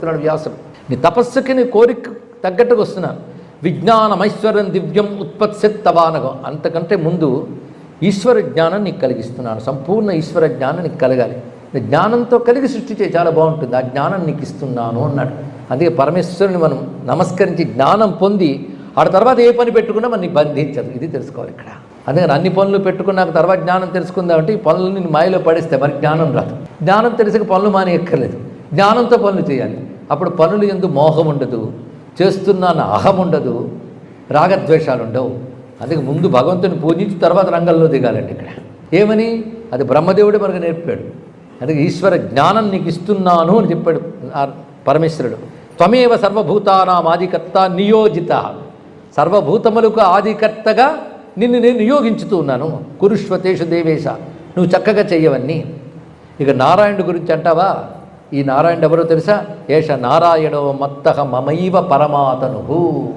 చెప్తున్నాడు వ్యాసుడు. నీ తపస్సుకి నీ కోరిక తగ్గట్టుగా వస్తున్నాను విజ్ఞానమైశ్వరం దివ్యం ఉత్పత్సెత్తవానగం అంతకంటే ముందు ఈశ్వర జ్ఞానం నీకు కలిగిస్తున్నాను. సంపూర్ణ ఈశ్వర జ్ఞానం నీకు కలగాలి. జ్ఞానంతో కలిగి సృష్టి చేయి చాలా బాగుంటుంది. ఆ జ్ఞానం నీకు ఇస్తున్నాను అన్నాడు. అందుకే పరమేశ్వరుని మనం నమస్కరించి జ్ఞానం పొంది ఆడ తర్వాత ఏ పని పెట్టుకున్నా మనం బంధించదు. ఇది తెలుసుకోవాలి ఇక్కడ. అందుకని అన్ని పనులు పెట్టుకున్నాక తర్వాత జ్ఞానం తెలుసుకుందామంటే ఈ పనులని మాయలో పడేస్తే మరి జ్ఞానం రాదు. జ్ఞానం తెలిసక పనులు మానేయక్కర్లేదు. జ్ఞానంతో పనులు చేయాలి. అప్పుడు పనులు ఎందు మోహం ఉండదు చేస్తున్నాను అహం ఉండదు రాగద్వేషాలు ఉండవు. అందుకే ముందు భగవంతుని పూజించి తర్వాత రంగంలో దిగాలండి ఇక్కడ. ఏమని? అది బ్రహ్మదేవుడే మనకు నేర్పాడు. అందుకే ఈశ్వర జ్ఞానం నీకు ఇస్తున్నాను అని చెప్పాడు పరమేశ్వరుడు. త్వమేవ సర్వభూతానాం ఆదికర్త నియోజిత. సర్వభూతములకు ఆదికర్తగా నిన్ను నేను నియోగించుతూ ఉన్నాను. కురుష్వతేషు దేవేశ నువ్వు చక్కగా చెయ్యవన్నీ. ఇక నారాయణుడి గురించి అంటావా? ఈ నారాయణ ఎవరో తెలుసా? ఏష నారాయణో మత్తహ మమైవ పరమాతను.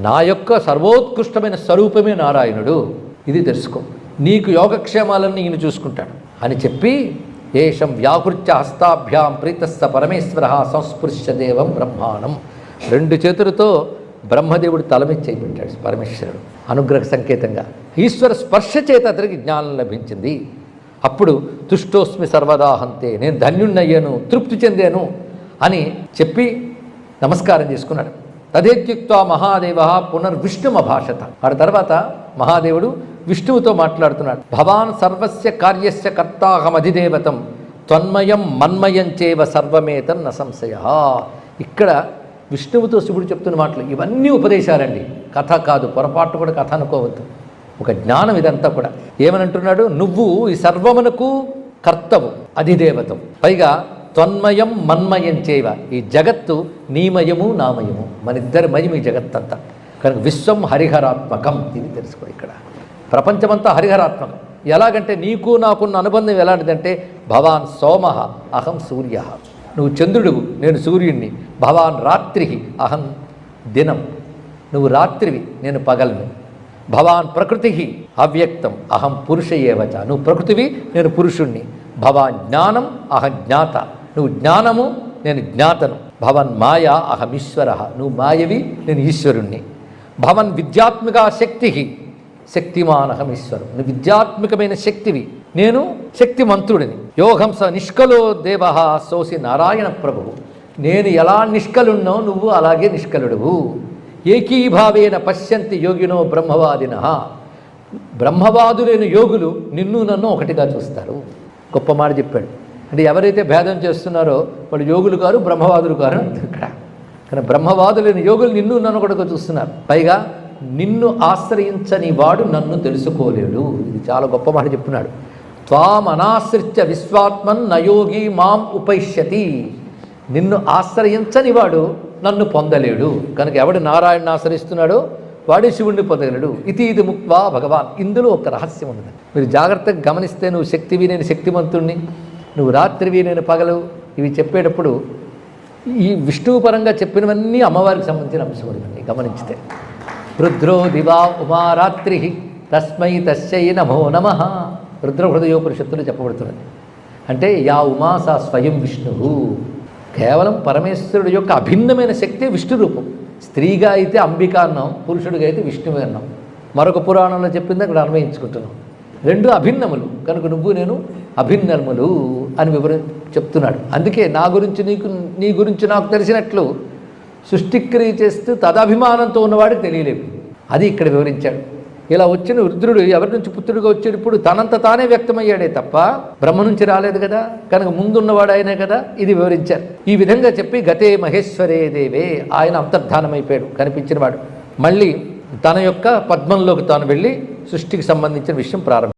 నా యొక్క సర్వోత్కృష్టమైన స్వరూపమే నారాయణుడు. ఇది తెలుసుకో. నీకు యోగక్షేమాలన్నీ ఈయన చూసుకుంటాడు. అని చెప్పి ఏషం వ్యాకృత్య హస్తాభ్యాం ప్రీతస్థ పరమేశ్వర సంస్పృశ్య దేవం బ్రహ్మాణం. రెండు చేతులతో బ్రహ్మదేవుడు తల చేయబెట్టాడు పరమేశ్వరుడు. అనుగ్రహ సంకేతంగా. ఈశ్వర స్పర్శ చేత అతనికి జ్ఞానం లభించింది. అప్పుడు తుష్టోస్మి సర్వదాహంతే నేను ధన్యుణ్ణయ్యాను తృప్తి చెందాను అని చెప్పి నమస్కారం చేసుకున్నాడు. తదేత్యుక్త మహాదేవ పునర్విష్ణుమభాషత. ఆ తర్వాత మహాదేవుడు విష్ణువుతో మాట్లాడుతున్నాడు. భవాన్ సర్వస్య కార్యస్య కర్తాహమధిదేవతం త్వన్మయం మన్మయం చేవ సర్వమేతం న సంశయ. ఇక్కడ విష్ణువుతో శివుడు చెప్తున్న మాటలు ఇవన్నీ ఉపదేశాలండి. కథ కాదు పొరపాటు కూడా కథ అనుకోవద్దు. ఒక జ్ఞానం ఇదంతా కూడా. ఏమనంటున్నాడు? నువ్వు ఈ సర్వమునకు కర్తవు అధిదేవతం. పైగా త్వన్మయం మన్మయం చేవ ఈ జగత్తు నీమయము నామయము. మన ఇద్దరి మయం ఈ జగత్తంతా. కనుక విశ్వం హరిహరాత్మకం ఇది తెలుసుకో ఇక్కడ. ప్రపంచమంతా హరిహరాత్మకం. ఎలాగంటే నీకు నాకున్న అనుబంధం ఎలాంటిదంటే భవాన్ సోమ అహం సూర్య. నువ్వు చంద్రుడువు నేను సూర్యుణ్ణి. భవాన్ రాత్రి అహం దినం. నువ్వు రాత్రివి నేను పగలను. భవాన్ ప్రకృతి అవ్యక్తం అహం పురుష ఏవచ నువ్వు ప్రకృతివి నేను పురుషుణ్ణి. భవాన్ జ్ఞానం అహం జ్ఞాత. నువ్వు జ్ఞానము నేను జ్ఞాతను. భవన్ మాయా అహం ఈశ్వర. నువ్వు మాయవి నేను ఈశ్వరుణ్ణి. భవన్ విద్యాత్మిక శక్తి. శక్తిమాన్ అహం నువ్వు విద్యాత్మికమైన శక్తివి. నేను శక్తిమంతుడిని. యోగంస నిష్కలో దేవ. సోసి నారాయణ ప్రభువు. నేను ఎలా నిష్కలున్నో నువ్వు అలాగే నిష్కలుడువు. ఏకీభావేన పశ్యంతి యోగినో బ్రహ్మవాదిన. బ్రహ్మవాదులైన యోగులు నిన్ను నన్ను ఒకటిగా చూస్తారు. గొప్ప మాట చెప్పాడు. అంటే ఎవరైతే భేదం చేస్తున్నారో వాళ్ళు యోగులు కారు బ్రహ్మవాదులు కారు ఇక్కడ. కానీ బ్రహ్మవాదులైన యోగులు నిన్ను నన్ను ఒకటిగా చూస్తున్నారు. పైగా నిన్ను ఆశ్రయించని వాడు నన్ను తెలుసుకోలేడు. ఇది చాలా గొప్ప మాట చెప్తున్నాడు. త్వాం అనాశ్రిత్య విశ్వాత్మన్ నయోగి మాం ఉపైష్యతి నిన్ను ఆశ్రయించని వాడు నన్ను పొందలేడు. కనుక ఎవడు నారాయణ ఆశ్రయిస్తున్నాడో వాడే శివుణ్ణి పొందగలడు. ఇది ఇది ముక్వా భగవాన్. ఇందులో ఒక రహస్యం ఉంది మీరు జాగ్రత్తగా గమనిస్తే నువ్వు శక్తివి నేను శక్తిమంతుణ్ణి. నువ్వు రాత్రివి నేను పగలు. ఇవి చెప్పేటప్పుడు ఈ విష్ణుపరంగా చెప్పినవన్నీ అమ్మవారికి సంబంధించిన అంశములండి గమనించితే. రుద్రో దివా ఉమారాత్రి తస్మై తస్యై నమో నమ. రుద్ర హృదయోపనిషత్తులు చెప్పబడుతున్నది. అంటే యా ఉమా సా స్వయం విష్ణువు కేవలం పరమేశ్వరుడు యొక్క అభిన్నమైన శక్తి విష్ణు రూపం. స్త్రీగా అయితే అంబిక అన్నాం పురుషుడిగా అయితే విష్ణువు అన్నాం. మరొక పురాణంలో చెప్పింది అక్కడ అన్వయించుకుంటున్నాం. రెండు అభిన్నములు. కనుక నువ్వు నేను అభిన్నములు అని వివర చెప్తున్నాడు. అందుకే నా గురించి నీకు నీ గురించి నాకు తెలిసినట్లు సృష్టిక్రియ చేస్తూ తదభిమానంతో ఉన్నవాడికి తెలియలేదు. అది ఇక్కడ వివరించాడు. ఇలా వచ్చిన రుద్రుడు ఎవరి నుంచి పుత్రుడిగా వచ్చేటప్పుడు తనంత తానే వ్యక్తమయ్యాడే తప్ప బ్రహ్మ నుంచి రాలేదు కదా? కనుక ముందున్నవాడు ఆయనే కదా? ఇది వివరించారు. ఈ విధంగా చెప్పి గతే మహేశ్వరే దేవే ఆయన అంతర్ధానమైపోయాడు కనిపించినవాడు. మళ్ళీ తన యొక్క పద్మంలోకి తాను వెళ్ళి సృష్టికి సంబంధించిన విషయం ప్రారంభం